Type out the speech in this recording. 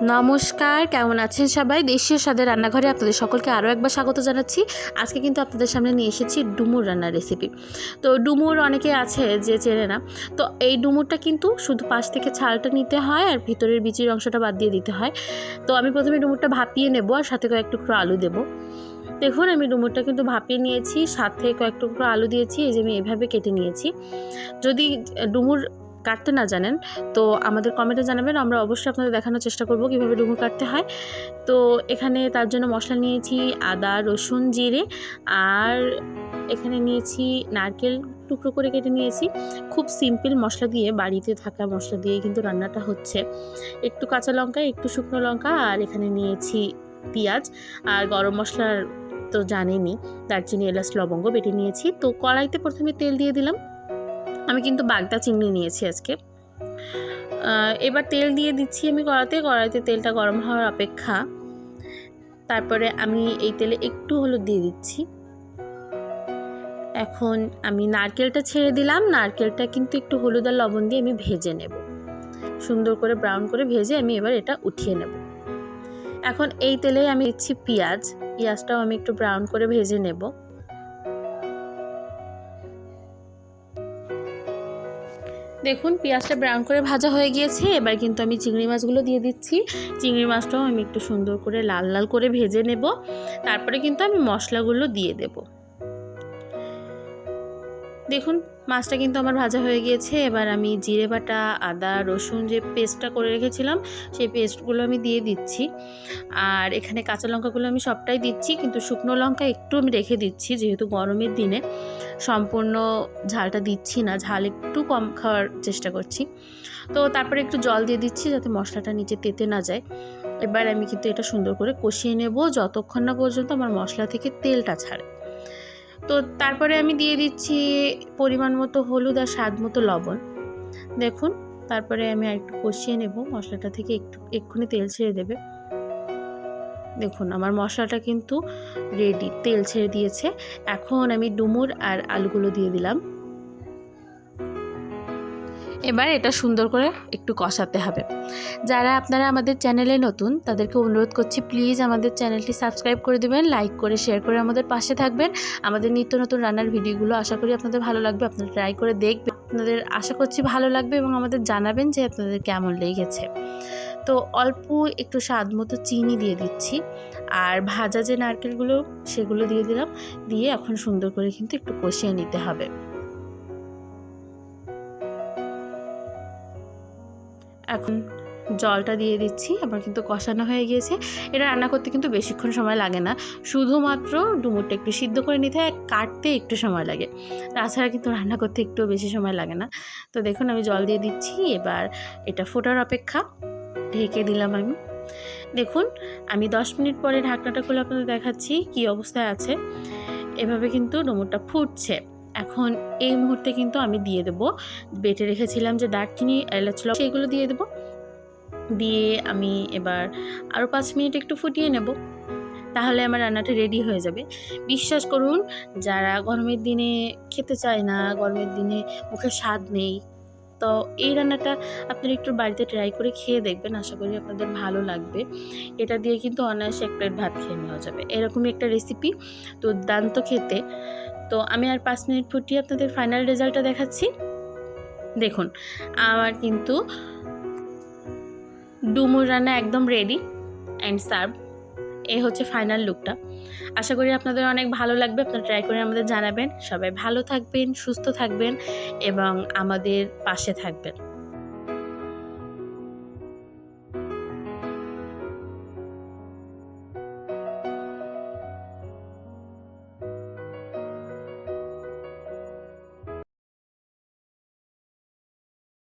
নমস্কার, কেমন আছেন সবাই? দেশীয় স্বাদের রান্নাঘরে আপনাদের সকলকে আরও একবার স্বাগত জানাচ্ছি। আজকে কিন্তু আপনাদের সামনে নিয়ে এসেছি ডুমুর রান্নার রেসিপি তো ডুমুর অনেকে আছে যে চেনে না, তো এই ডুমুরটা কিন্তু শুধু পাশ থেকে ছালটা নিতে হয় আর ভিতরের বিচির অংশটা বাদ দিয়ে দিতে হয়। তো আমি প্রথমে ডুমুরটা ভাপিয়ে নেব আর সাথে কয়েক টুকরো আলু দেবো। দেখুন, আমি ডুমুরটা কিন্তু ভাপিয়ে নিয়েছি, সাথে কয়েক টুকরো আলু দিয়েছি, এই যে আমি এভাবে কেটে নিয়েছি। যদি ডুমুর কাটতে না জানেন, তো আমাদের কমেন্টে জানাবেন, আমরা অবশ্যই আপনাদের দেখানোর চেষ্টা করব কীভাবে ডুমুর কাটতে হয়। তো এখানে তার জন্য মশলা নিয়েছি আদা, রসুন, জিরে, আর এখানে নিয়েছি নারকেল টুকরো করে কেটে নিয়েছি। খুব সিম্পল মশলা দিয়ে, বাড়িতে থাকা মশলা দিয়ে কিন্তু রান্নাটা হচ্ছে। একটু কাঁচা লঙ্কা, একটু শুকনো লঙ্কা, আর এখানে নিয়েছি পেঁয়াজ। আর গরম মশলার তো জানেনই, দারচিনি, এলাচ, লবঙ্গ বেটে নিয়েছি। তো কড়াইতে প্রথমে তেল দিয়ে দিলাম। আমি কিন্তু বাগদা চিংড়ি নিয়েছি আজকে। এবার তেল দিয়ে দিচ্ছি আমি কড়াতে কড়াইতে তেলটা গরম হওয়ার অপেক্ষা। তারপরে আমি এই তেলে একটু হলুদ দিয়ে দিচ্ছি। এখন আমি নারকেলটা ছেড়ে দিলাম। নারকেলটা কিন্তু একটু হলুদ আর লবণ দিয়ে আমি ভেজে নেব। সুন্দর করে ব্রাউন করে ভেজে আমি এবার এটা উঠিয়ে নেব। এখন এই তেলে আমি দিচ্ছি পেঁয়াজ। পেঁয়াজটাও আমি একটু ব্রাউন করে ভেজে নেব। দেখুন, পেঁয়াজটা ব্রাউন করে ভাজা হয়ে গিয়েছে। এবার কিন্তু আমি চিংড়ি মাছগুলো দিয়ে দিচ্ছি। চিংড়ি মাছটাও আমি একটু সুন্দর করে লাল লাল করে ভেজে নেব। তারপরে কিন্তু আমি মশলাগুলো দিয়ে দেব। দেখুন, মাছটা কিন্তু আমার ভাজা হয়ে গিয়েছে। এবার আমি জিরে বাটা, আদা, রসুন যে পেস্টটা করে রেখেছিলাম, সেই পেস্টগুলো আমি দিয়ে দিচ্ছি। আর এখানে কাঁচা লঙ্কাগুলো আমি সবটাই দিচ্ছি, কিন্তু শুকনো লঙ্কা একটু আমি রেখে দিচ্ছি, যেহেতু গরমের দিনে। সম্পূর্ণ ঝালটা দিচ্ছি না, ঝাল একটু কম খাওয়ার চেষ্টা করছি। তো তারপরে একটু জল দিয়ে দিচ্ছি যাতে মশলাটা নিচে তেতে না যায়। এবার আমি কিন্তু এটা সুন্দর করে কষিয়ে নেব, যতক্ষণ না পর্যন্ত আমার মশলা থেকে তেলটা ছাড়ে। তো তারপরে আমি দিয়ে দিচ্ছি পরিমাণ মতো হলুদ আর স্বাদ মতো লবণ। দেখুন, তারপরে আমি একটু কষিয়ে নেব, মশলাটা থেকে একটু, এক্ষুনি তেল ছেড়ে দেবে। দেখুন, আমার মশলাটা কিন্তু রেডি তেল ছেড়ে দিয়েছে। এখন আমি ডুমুর আর আলুগুলো দিয়ে দিলাম। এবার এটা সুন্দর করে একটু কষাতে হবে। যারা আপনারা আমাদের চ্যানেলে নতুন, তাদেরকে অনুরোধ করছি প্লিজ আমাদের চ্যানেলটি সাবস্ক্রাইব করে দেবেন, লাইক করে, শেয়ার করে আমাদের পাশে থাকবেন। আমাদের নিত্য নতুন রান্নার ভিডিওগুলো আশা করি আপনাদের ভালো লাগবে, আপনারা ট্রাই করে দেখবেন। আপনাদের আশা করছি ভালো লাগবে এবং আমাদের জানাবেন যে আপনাদের কেমন লেগেছে। তো অল্প একটু স্বাদ মতো চিনি দিয়ে দিচ্ছি, আর ভাজা যে নারকেলগুলো সেগুলো দিয়ে দিলাম, দিয়ে এখন সুন্দর করে কিন্তু একটু কষিয়ে নিতে হবে। এখন জলটা দিয়ে দিচ্ছি আমার কিন্তু কষানো হয়ে গিয়েছে। এটা রান্না করতে কিন্তু বেশিক্ষণ সময় লাগে না। শুধুমাত্র ডুমুরটা একটু সিদ্ধ করে নিতে হয়, কাটতে একটু সময় লাগে। তাছাড়া কিন্তু রান্না করতে একটু বেশি সময় লাগে না। তো দেখুন, আমি জল দিয়ে দিচ্ছি, এবার এটা ফোটার অপেক্ষা ঢেকে দিলাম আমি। দেখুন, আমি দশ মিনিট পরে ঢাকনাটা খুলে আপনাদের দেখাচ্ছি কি অবস্থায় আছে। এভাবে কিন্তু ডুমুরটা ফুটছে। এখন এই মুহূর্তে কিন্তু আমি দিয়ে দেবো। বেটে রেখেছিলাম যে দারচিনি, এলাচ সেগুলো দিয়ে দেবো। দিয়ে আমি এবার আরও পাঁচ মিনিট একটু ফুটিয়ে নেব। তাহলে আমার রান্নাটা রেডি হয়ে যাবে। বিশ্বাস করুন, যারা গরমের দিনে খেতে চায় না, গরমের দিনে মুখে স্বাদ নেই, তো এই রান্নাটা আপনারা একটু বাড়িতে ট্রাই করে খেয়ে দেখবেন। আশা করি আপনাদের ভালো লাগবে। এটা দিয়ে কিন্তু অনায়াসে এক প্লেট ভাত খেয়ে নেওয়া যাবে। এরকমই একটা রেসিপি তো দুর্দান্ত খেতে। তো আমি আর পাঁচ মিনিট ফুটিয়ে আপনাদের ফাইনাল রেজাল্টটা দেখাচ্ছি। দেখুন, আমার কিন্তু ডুমুর রান্না একদম রেডি অ্যান্ড সার্ভ এ হচ্ছে ফাইনাল লুকটা আশা করি আপনাদের অনেক ভালো লাগবে, আপনারা ট্রাই করে আমাদের জানাবেন। সবাই ভালো থাকবেন, সুস্থ থাকবেন এবং আমাদের পাশে থাকবেন।